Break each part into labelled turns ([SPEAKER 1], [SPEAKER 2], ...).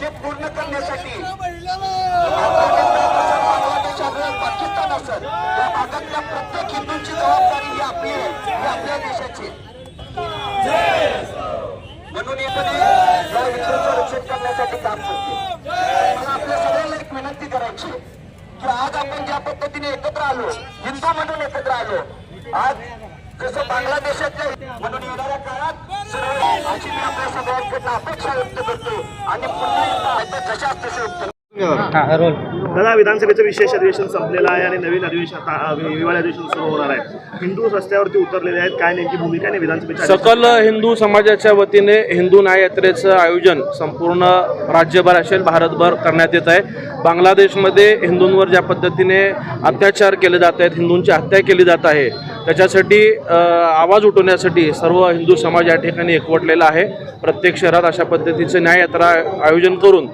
[SPEAKER 1] ते पूर्ण करण्यासाठी पाकिस्तान असेल या भागातल्या प्रत्येक हिंदूंची जबाबदारी ही आपली आहे ही आपल्या देशाची. म्हणून यामध्ये या हिंदूंचं रक्षण करण्यासाठी काम करते मला आपल्या सगळ्यांना एक विनंती करायची की आज आपण ज्या पद्धतीने एकत्र आलो हिंदू म्हणून एकत्र आलो आज जसं बांगलादेशातल्या म्हणून येणाऱ्या काळात सर्व सगळ्यांकडनं अपेक्षा व्यक्त करतो आणि पुन्हा एकदा
[SPEAKER 2] दादा विधानसभेचं विशेष अधिवेशन संपलेलं आहे आणि नवीन अधिवेशन आता हिवाळी अधिवेशन सुरू होणार आहे. हिंदू रस्त्यावरती उतरलेले आहेत. काय नेमकी भूमिका आहे? विधानसभेच्या
[SPEAKER 3] सकल हिंदू समाजाच्या वतीने हिंदू न्याय यात्रेचं आयोजन संपूर्ण राज्यभर असेल भारतभर करण्यात येत आहे. बांगलादेशमध्ये हिंदूंवर ज्या पद्धतीने अत्याचार केले जात आहेत हिंदूंची हत्या केली जात आहे त्याच्यासाठी आवाज उठवण्यासाठी सर्व हिंदू समाज या ठिकाणी एकवटलेला आहे. प्रत्येक शहरात अशा पद्धतीचं न्याय यात्रा आयोजन करून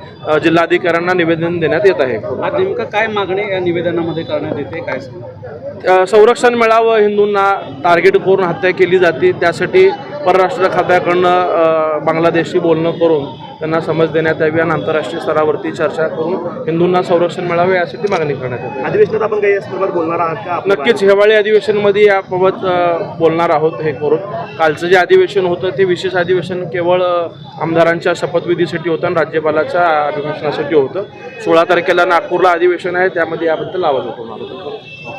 [SPEAKER 3] जिल्हाधिकाऱ्यांना निवेदन देण्यात येत आहे.
[SPEAKER 4] आज नेमकं काय मागणी या निवेदनामध्ये करण्यात येते काय
[SPEAKER 3] संरक्षण मिळावं हिंदूंना टार्गेट करून हत्या केली जाते. त्यासाठी परराष्ट्र खात्याकडनं अ, बांगलादेशशी बोलणं करून त्यांना समज देण्यात यावी आणि आंतरराष्ट्रीय स्तरावरती चर्चा करून हिंदूंना संरक्षण मिळावे यासाठी मागणी करण्यात येते.
[SPEAKER 2] अधिवेशनात आपण काही या संदर्भात बोलणार आहात का?
[SPEAKER 3] नक्कीच हिवाळी अधिवेशनमध्ये याबाबत बोलणार आहोत हे करून. कालचं जे अधिवेशन होतं ते विशेष अधिवेशन केवळ आमदारांच्या शपथविधीसाठी होतं आणि राज्यपालाच्या अभिभाषणासाठी होतं. सोळा तारखेला नागपूरला अधिवेशन आहे त्यामध्ये याबद्दल आवाज उठवणार होतो